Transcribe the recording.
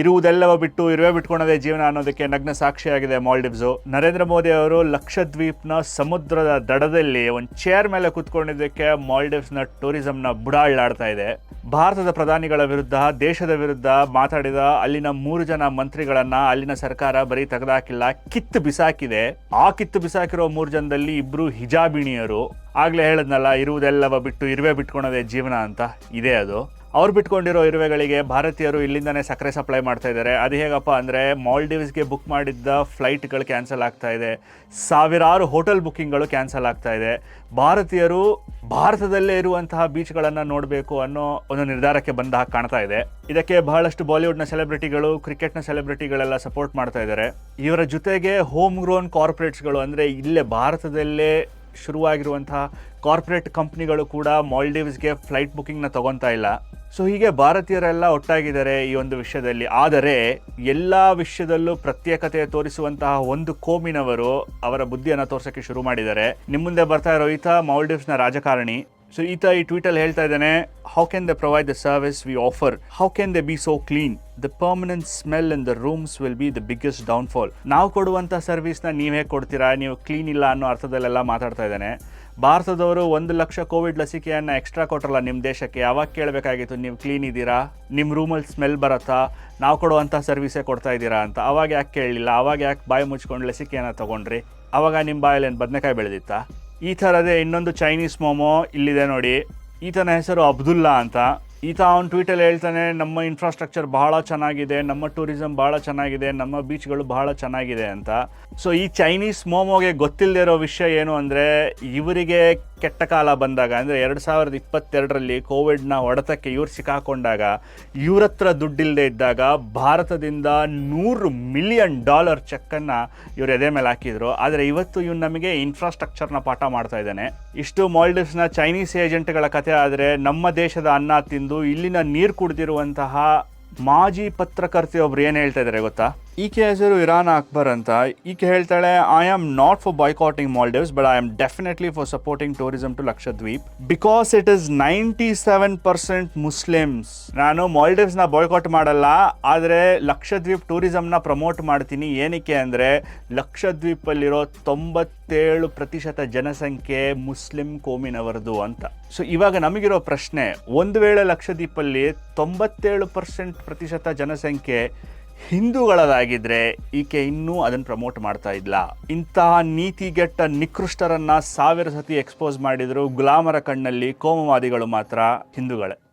ಇರುವುದೆಲ್ಲವ ಬಿಟ್ಟು ಇರುವೆ ಬಿಟ್ಕೊಳೋದೇ ಜೀವನ ಅನ್ನೋದಕ್ಕೆ ನಗ್ನ ಸಾಕ್ಷಿಯಾಗಿದೆ ಮಾಲ್ಡೀವ್ಸು. ನರೇಂದ್ರ ಮೋದಿ ಅವರು ಲಕ್ಷದ್ವೀಪ್ನ ಸಮುದ್ರದ ದಡದಲ್ಲಿ ಒಂದು ಚೇರ್ ಮೇಲೆ ಕುತ್ಕೊಂಡಿದ್ದಕ್ಕೆ ಮಾಲ್ಡೀವ್ಸ್ನ ಟೂರಿಸಂನ ಬುಡಾಳ್ಳಾಡ್ತಾ ಇದೆ. ಭಾರತದ ಪ್ರಧಾನಿಗಳ ವಿರುದ್ಧ, ದೇಶದ ವಿರುದ್ಧ ಮಾತಾಡಿದ ಅಲ್ಲಿನ ಮೂರು ಜನ ಮಂತ್ರಿಗಳನ್ನ ಅಲ್ಲಿನ ಸರ್ಕಾರ ಬರೀ ತೆಗೆದಾಕಿಲ್ಲ, ಕಿತ್ತು ಬಿಸಾಕಿದೆ. ಆ ಕಿತ್ತು ಬಿಸಾಕಿರೋ ಮೂರು ಜನದಲ್ಲಿ ಇಬ್ರು ಹಿಜಾಬಿಣಿಯರು. ಆಗ್ಲೇ ಹೇಳದ್ನಲ್ಲ, ಇರುವುದೆಲ್ಲವ ಬಿಟ್ಟು ಇರುವೆ ಬಿಟ್ಕೊಳೋದೇ ಜೀವನ ಅಂತ. ಇದೆ ಅದು. ಅವ್ರು ಬಿಟ್ಕೊಂಡಿರೋ ಇರುವೆಗಳಿಗೆ ಭಾರತೀಯರು ಇಲ್ಲಿಂದನೇ ಸಕ್ಕರೆ ಸಪ್ಲೈ ಮಾಡ್ತಾ ಇದ್ದಾರೆ. ಅದು ಹೇಗಪ್ಪ ಅಂದರೆ ಮಾಲ್ಡೀವ್ಸ್ಗೆ ಬುಕ್ ಮಾಡಿದ್ದ ಫ್ಲೈಟ್ಗಳು ಕ್ಯಾನ್ಸಲ್ ಆಗ್ತಾ ಇದೆ. ಸಾವಿರಾರು ಹೋಟೆಲ್ ಬುಕ್ಕಿಂಗ್ಗಳು ಕ್ಯಾನ್ಸಲ್ ಆಗ್ತಾ ಇದೆ. ಭಾರತೀಯರು ಭಾರತದಲ್ಲೇ ಇರುವಂತಹ ಬೀಚ್ಗಳನ್ನು ನೋಡಬೇಕು ಅನ್ನೋ ಒಂದು ನಿರ್ಧಾರಕ್ಕೆ ಬಂದ ಹಾಗೆ ಕಾಣ್ತಾ ಇದೆ. ಇದಕ್ಕೆ ಬಹಳಷ್ಟು ಬಾಲಿವುಡ್ನ ಸೆಲೆಬ್ರಿಟಿಗಳು ಕ್ರಿಕೆಟ್ನ ಸೆಲೆಬ್ರಿಟಿಗಳೆಲ್ಲ ಸಪೋರ್ಟ್ ಮಾಡ್ತಾ ಇದ್ದಾರೆ. ಇವರ ಜೊತೆಗೆ ಹೋಮ್ ಗ್ರೋನ್ ಕಾರ್ಪೊರೇಟ್ಸ್ಗಳು ಅಂದರೆ ಇಲ್ಲೇ ಭಾರತದಲ್ಲೇ ಶುರುವಾಗಿರುವಂತಹ ಕಾರ್ಪೊರೇಟ್ ಕಂಪ್ನಿಗಳು ಕೂಡ ಮಾಲ್ಡೀವ್ಸ್ಗೆ ಫ್ಲೈಟ್ ಬುಕ್ಕಿಂಗ್ನ ತೊಗೊತಾ ಇಲ್ಲ. ಸೊ ಹೀಗೆ ಭಾರತೀಯರೆಲ್ಲ ಒಟ್ಟಾಗಿದ್ದಾರೆ ಈ ಒಂದು ವಿಷಯದಲ್ಲಿ. ಆದರೆ, ಎಲ್ಲ ವಿಷಯದಲ್ಲೂ ಪ್ರತ್ಯೇಕತೆ ತೋರಿಸುವಂತಹ ಒಂದು ಕೋಮಿನವರು ಅವರ ಬುದ್ಧಿಯನ್ನು ತೋರ್ಸೋಕ್ಕೆ ಶುರು ಮಾಡಿದ್ದಾರೆ. ನಿಮ್ಮ ಮುಂದೆ ಬರ್ತಾ ಇರೋ ಈತ ಮಾಲ್ಡೀವ್ಸ್ನ ರಾಜಕಾರಣಿ. ಸೊ ಈತ ಈ ಟ್ವೀಟಲ್ಲಿ ಹೇಳ್ತಾ ಇದ್ದಾನೆ how can they provide the service we offer how can they be so clean the permanent smell in the rooms will be the biggest downfall ನಾವು ಕೊಡುವಂಥ ಸರ್ವಿಸ್ನ ನೀವು ಹೇಗೆ ಕೊಡ್ತೀರಾ? ನೀವು ಕ್ಲೀನ್ ಇಲ್ಲ ಅನ್ನೋ ಅರ್ಥದಲ್ಲೆಲ್ಲ ಮಾತಾಡ್ತಾ ಇದ್ದಾನೆ. ಭಾರತದವರು ಒಂದು ಲಕ್ಷ ಕೋವಿಡ್ ಲಸಿಕೆಯನ್ನು ಎಕ್ಸ್ಟ್ರಾ ಕೊಟ್ಟರಲ್ಲ ನಿಮ್ಮ ದೇಶಕ್ಕೆ. ಯಾವಾಗ ಕೇಳಬೇಕಾಗಿತ್ತು, ನೀವು ಕ್ಲೀನ್ ಇದ್ದೀರಾ? ನಿಮ್ಮ ರೂಮಲ್ಲಿ ಸ್ಮೆಲ್ ಬರುತ್ತಾ? ನಾವು ಕೊಡುವಂಥ ಸರ್ವಿಸೇ ಕೊಡ್ತಾ ಇದ್ದೀರಾ? ಅಂತ. ಅವಾಗ ಯಾಕೆ ಕೇಳಲಿಲ್ಲ? ಅವಾಗ ಯಾಕೆ ಬಾಯಿ ಮುಚ್ಕೊಂಡು ಲಸಿಕೆಯನ್ನು ತೊಗೊಂಡ್ರಿ? ಅವಾಗ ನಿಮ್ಮ ಬಾಯಲ್ಲಿ ಏನು ಬದನೆಕಾಯಿ ಬೆಳೆದಿತ್ತಾ? ಈ ಥರದೇ ಇನ್ನೊಂದು ಚೈನೀಸ್ ಮೋಮೋ ಇಲ್ಲಿದೆ ನೋಡಿ. ಈತನ ಹೆಸರು ಅಬ್ದುಲ್ಲಾ ಅಂತ. ಈತ ಅವ್ನು ಟ್ವೀಟಲ್ಲಿ ಹೇಳ್ತಾನೆ, ನಮ್ಮ ಇನ್ಫ್ರಾಸ್ಟ್ರಕ್ಚರ್ ಬಹಳ ಚೆನ್ನಾಗಿದೆ, ನಮ್ಮ ಟೂರಿಸಮ್ ಬಹಳ ಚೆನ್ನಾಗಿದೆ, ನಮ್ಮ ಬೀಚ್ಗಳು ಬಹಳ ಚೆನ್ನಾಗಿದೆ ಅಂತ. ಸೊ ಈ ಚೈನೀಸ್ ಮೋಮೋಗೆ ಗೊತ್ತಿಲ್ಲದೆ ಇರೋ ವಿಷಯ ಏನು ಅಂದರೆ, ಇವರಿಗೆ ಕೆಟ್ಟ ಕಾಲ ಬಂದಾಗ, ಅಂದರೆ ಎರಡು ಸಾವಿರದ ಇಪ್ಪತ್ತೆರಡರಲ್ಲಿ ಕೋವಿಡ್ನ ಹೊಡೆತಕ್ಕೆ ಇವ್ರು ಸಿಕ್ಕಾಕೊಂಡಾಗ, ಇವ್ರ ಹತ್ರ ದುಡ್ಡಿಲ್ಲದೆ ಇದ್ದಾಗ ಭಾರತದಿಂದ ನೂರು ಮಿಲಿಯನ್ ಡಾಲರ್ ಚೆಕ್ಕನ್ನು ಇವರು ಎದೆ ಮೇಲೆ ಹಾಕಿದರು. ಆದರೆ ಇವತ್ತು ಇವ್ನು ನಮಗೆ ಇನ್ಫ್ರಾಸ್ಟ್ರಕ್ಚರ್ನ ಪಾಠ ಮಾಡ್ತಾ ಇದ್ದಾನೆ. ಇಷ್ಟು ಮಾಲ್ಡೀವ್ಸ್ನ ಚೈನೀಸ್ ಏಜೆಂಟ್ಗಳ ಕಥೆ ಆದರೆ, ನಮ್ಮ ದೇಶದ ಅನ್ನ ತಿಂದು ಇಲ್ಲಿನ ನೀರು ಕುಡಿದಿರುವಂತಹ ಮಾಜಿ ಪತ್ರಕರ್ತೆಯೊಬ್ರು ಏನು ಹೇಳ್ತಾ ಇದ್ದಾರೆ ಗೊತ್ತಾ? ಈಕೆ ಹೆಸರು ಇರಾನ್ ಅಕ್ಬರ್ ಅಂತ. ಈಕೆ ಹೇಳ್ತಾಳೆ I am not for boycotting Maldives but I am definitely for supporting tourism to Lakshadweep because it is ninety seven percent Muslims ನಾನು ಮಾಲ್ಡೀವ್ಸ್ನ ಬಾಯ್ಕಾಟ್ ಮಾಡಲ್ಲ, ಆದರೆ ಲಕ್ಷದ್ವೀಪ್ ಟೂರಿಸಂನ ಪ್ರಮೋಟ್ ಮಾಡ್ತೀನಿ. ಏನಕ್ಕೆ ಅಂದರೆ ಲಕ್ಷದ್ವೀಪಲ್ಲಿರೋ ತೊಂಬತ್ತೇಳು ಪ್ರತಿಶತ ಜನಸಂಖ್ಯೆ ಮುಸ್ಲಿಂ ಕೋಮಿನವರದು ಅಂತ. ಸೊ ಇವಾಗ ನಮಗಿರೋ ಪ್ರಶ್ನೆ, ಒಂದು ವೇಳೆ ಲಕ್ಷದ್ವೀಪಲ್ಲಿ ತೊಂಬತ್ತೇಳು ಪರ್ಸೆಂಟ್ ಪ್ರತಿಶತ ಜನಸಂಖ್ಯೆ ಹಿಂದೂಗಳದಾಗಿದ್ರೆ ಈಕೆ ಇನ್ನೂ ಅದನ್ನು ಪ್ರಮೋಟ್ ಮಾಡ್ತಾ ಇಲ್ಲ ಇಂತಹ ನೀತಿಗೆಟ್ಟ ನಿಕೃಷ್ಟರನ್ನು ಸಾವಿರ ಸತಿ ಎಕ್ಸ್ಪೋಸ್ ಮಾಡಿದ್ರು, ಗುಲಾಮರ ಕಣ್ಣಲ್ಲಿ ಕೋಮವಾದಿಗಳು ಮಾತ್ರ ಹಿಂದೂಗಳೇ.